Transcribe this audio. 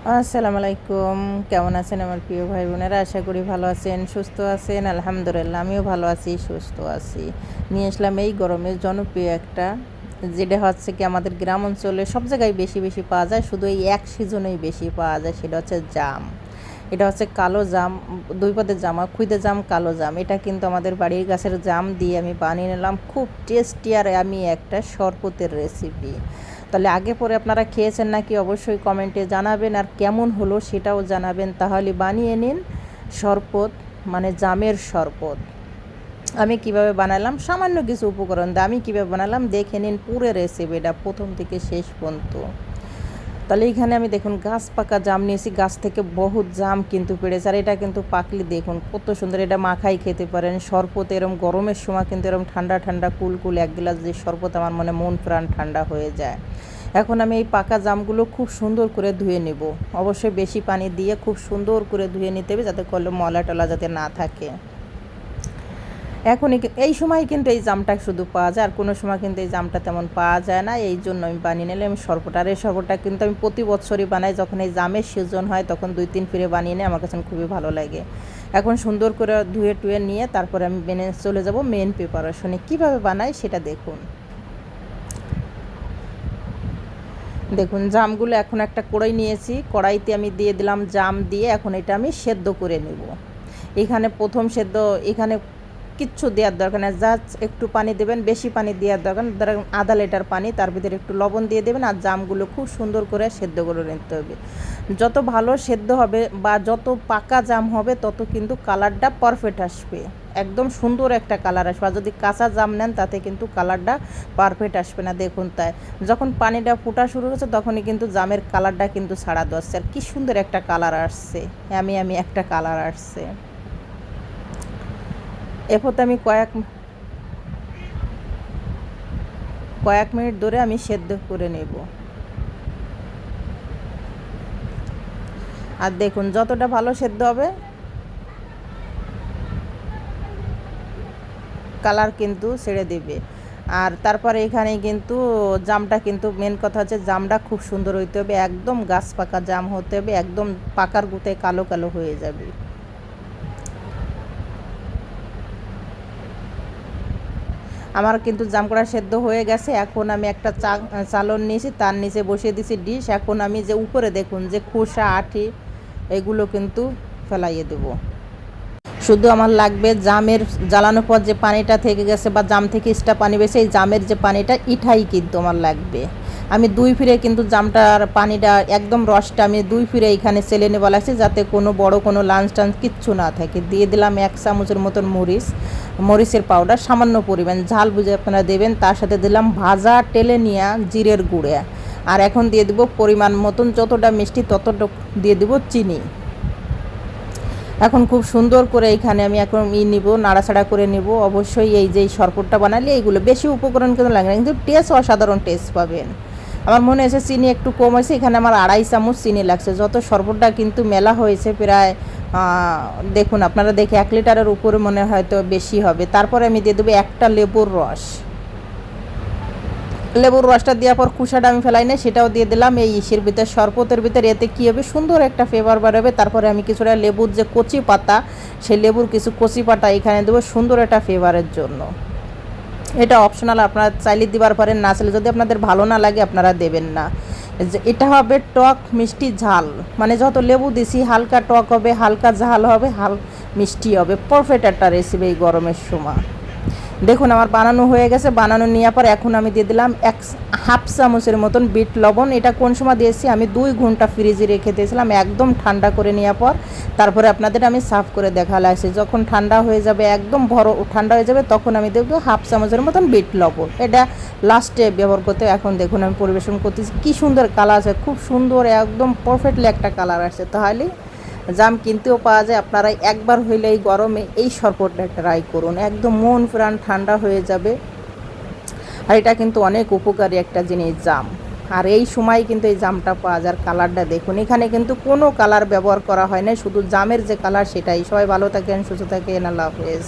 আসসালামু আলাইকুম। কেমন আছেন আমার প্রিয় ভাই বোনেরা? আশা করি ভালো আছেন, সুস্থ আছেন। আলহামদুলিল্লাহ, আমিও ভালো আছি, সুস্থ আছি। নিয়ে আসলাম এই গরমের জনপ্রিয় একটা, যেটা হচ্ছে কি আমাদের গ্রাম অঞ্চলে সব জায়গায় বেশি বেশি পাওয়া যায়, শুধু এই এক সিজনেই বেশি পাওয়া যায়, সেটা হচ্ছে জাম। এটা হচ্ছে কালো জাম, দুই পদের জামা খুঁজে জাম, কালো জাম। এটা কিন্তু আমাদের বাড়ির গাছের জাম দিয়ে আমি বানিয়ে নিলাম। খুব টেস্টি আর আমি একটা শরবতের রেসিপি তাহলে আগে পরে আপনারা খেয়েছেন নাকি অবশ্যই কমেন্টে জানাবেন আর কেমন হলো সেটাও জানাবেন। তাহলে বানিয়ে নিন শরবত মানে জামের শরবত। আমি কীভাবে বানালাম? সামান্য কিছু উপকরণ দিয়ে। আমি কীভাবে বানালাম? দেখে নিন পুরো রেসিপিটা প্রথম থেকে শেষ পর্যন্ত। তাহলে এখানে আমি দেখুন, গাছ পাকা জাম নিয়েছি, গাছ থেকে বহুত জাম কিন্তু পেড়েছে। আর এটা কিন্তু পাকলি দেখুন, কত সুন্দর এটা মাখাই খেতে পারেন। শরবত এরম গরমের সময় কিন্তু এরম ঠান্ডা ঠান্ডা কুলকুল এক গ্লাস দিয়ে শরবত আমার মনে মন প্রাণ ঠান্ডা হয়ে যায়। এখন আমি এই পাকা জামগুলো খুব সুন্দর করে ধুয়ে নেব। অবশ্যই বেশি পানি দিয়ে খুব সুন্দর করে ধুয়ে নিতে হবে যাতে করলে মলা টলা যাতে না থাকে। এখনই এই সময় কিন্তু এই জামটা শুধু পাওয়া যায়, আর কোনো সময় কিন্তু এই জামটা তেমন পাওয়া যায় না। এই জন্য আমি বানিয়ে নিলাম সরবটা আর এই সরবটা কিন্তু আমি প্রতি বছরই বানাই, যখন এই জামের সিজন হয়, তখন দুই তিন ফিরে বানিয়ে নিয়ে আমার কাছে খুবই ভালো লাগে। এখন সুন্দর করে ধুয়ে টুয়ে নিয়ে তারপরে আমি মেনে চলে যাব মেন প্রিপারেশনে কীভাবে বানাই সেটা দেখুন। দেখুন, জামগুলো এখন একটা কড়াই নিয়েছি, কড়াইতে আমি দিয়ে দিলাম জাম দিয়ে এখন এটা আমি সেদ্ধ করে নেব। এখানে প্রথম সেদ্ধ, এখানে কিচ্ছু দেওয়ার দরকার নেই। জাস্ট একটু পানি দেবেন, বেশি পানি দেওয়ার দরকার ধরেন আধা লিটার পানি, তার ভিতরে একটু লবণ দিয়ে দেবেন আর জামগুলো খুব সুন্দর করে সেদ্ধ করে নিতে হবে। যত ভালো সেদ্ধ হবে বা যত পাকা জাম হবে, তত কিন্তু কালারটা পারফেক্ট আসবে। একদম সুন্দর একটা কালার আসবে। আর যদি কাঁচা জাম নেন, তাতে কিন্তু কালারটা পারফেক্ট আসবে না। দেখুন তাই, যখন পানিটা ফুটা শুরু হচ্ছে তখনই কিন্তু জামের কালারটা কিন্তু ছাড়া দশছে আর কি সুন্দর একটা কালার আসছে। আমি আমি একটা কালার আসছে। এরপর আমি কয়েক কয়েক মিনিট ধরে আমি সেদ্ধ করে নেব। আর দেখুন, যতটা ভালো সেদ্ধ হবে, কালার কিন্তু ছেড়ে দেবে। আর তারপরে এখানে কিন্তু জামটা কিন্তু মেন কথা হচ্ছে জামটা খুব সুন্দর হইতে হবে, একদম গাছ পাকা জাম হতে হবে, একদম পাকার গুতে কালো কালো হয়ে যাবে। আমার কিন্তু জামকড়া সেদ্ধ হয়ে গেছে। এখন আমি একটা চা চালন নিয়েছি, তার নিচে বসিয়ে দিয়েছি ডিশ। এখন আমি যে উপরে দেখুন, যে খোসা, আঠি, এগুলো কিন্তু ফেলাইয়ে দেবো। শুধু আমার লাগবে জামের জ্বালানোর পর যে পানিটা থেকে গেছে বা জাম থেকে স্টা পানি বেছে এই জামের যে পানিটা, ইঠাই কিন্তু আমার লাগবে। আমি দুই ফিরে কিন্তু জামটার পানিটা একদম রসটা আমি দুই ফিরে এখানে সেলে নেওয়া লাগছে যাতে কোনো বড় কোনো লাঞ্চ টাঞ্চ কিচ্ছু না থাকে। দিয়ে দিলাম এক চামচের মতন মরিচ। মরিচের পাউডার সামান্য পরিমাণ ঝাল বুঝে আপনারা দেবেন। তার সাথে দিলাম ভাজা টেলে নিয়া জিরের গুঁড়ে। আর এখন দিয়ে দেবো পরিমাণ মতন যতটা মিষ্টি ততটা দিয়ে দেবো চিনি। এখন খুব সুন্দর করে এখানে আমি এখন ই নিব, নাড়াচাড়া করে নিব। অবশ্যই এই যে শরবতটা বানালে এইগুলো বেশি উপকরণ কিন্তু লাগে না, কিন্তু টেস্ট অসাধারণ টেস্ট পাবেন। আমার মনে হয়েছে চিনি একটু কম হয়েছে, এখানে আমার আড়াই চামচ চিনি লাগছে। যত শরবতটা কিন্তু মেলা হয়েছে প্রায় দেখুন, আপনারা দেখে এক লিটারের উপরে মনে হয়তো বেশি হবে। তারপরে আমি দিয়ে দেবো একটা লেবুর রস। লেবুর রসটা দেওয়ার পর কুসাটা আমি ফেলাই না সেটাও দিয়ে দিলাম। এই ইসের ভিতরে, শরবতের ভিতরে, এতে কী হবে? সুন্দর একটা ফ্লেভার বেরোবে। তারপরে আমি কিছুটা লেবুর যে কচি পাতা, সেই লেবুর কিছু কচি পাতা এখানে দেবো, সুন্দর একটা ফ্লেভারের জন্য। এটা অপশনাল আপনারা চাইলে দিবার পারেন, না চাইলে যদি আপনাদের ভালো না লাগে, আপনারা দেবেন না। এটা হবে টক মিষ্টি ঝাল। মানে যত লেবু দিছি, হালকা টক হবে, হালকা ঝাল হবে, হাল মিষ্টি হবে। পারফেক্ট একটা রেসিপি এই গরমের সময়। দেখুন, আমার বানানো হয়ে গেছে। বানানো নেওয়ার পর এখন আমি দিয়ে দিলাম এক হাফ চামচের মতন বিট লবণ। এটা কোন সময় দিয়েছি? আমি দুই ঘণ্টা ফ্রিজে রেখে দিয়েছিলাম, একদম ঠান্ডা করে নেওয়ার পর। তারপরে আপনাদের আমি সাফ করে দেখা লাগছে যখন ঠান্ডা হয়ে যাবে, একদম বড় ঠান্ডা হয়ে যাবে, তখন আমি দেখব হাফ চামচের মতন বিট লবণ। এটা লাস্টে ব্যবহার করতে এখন দেখুন, আমি পরিবেশন করতেছি। কী সুন্দর কালার আছে, খুব সুন্দর, একদম পারফেক্টলি একটা কালার আসছে তাহলে জাম কিনতেও পাওয়া যায়। আপনারা একবার হইলে এই গরমে এই শরবতটা ট্রাই করুন। একদম মন প্রাণ ঠান্ডা হয়ে যাবে। আর এটা কিন্তু অনেক উপকারী একটা জিনিস, জাম। আর এই সময় কিন্তু এই জামটা পাওয়া যায়। কালারটা দেখুন, এখানে কিন্তু কোনো কালার ব্যবহার করা হয় না শুধু জামের যে কালার সেটাই। সবাই ভালো থাকেন, সুস্থ থাকেন। আল্লাহ হাফেজ।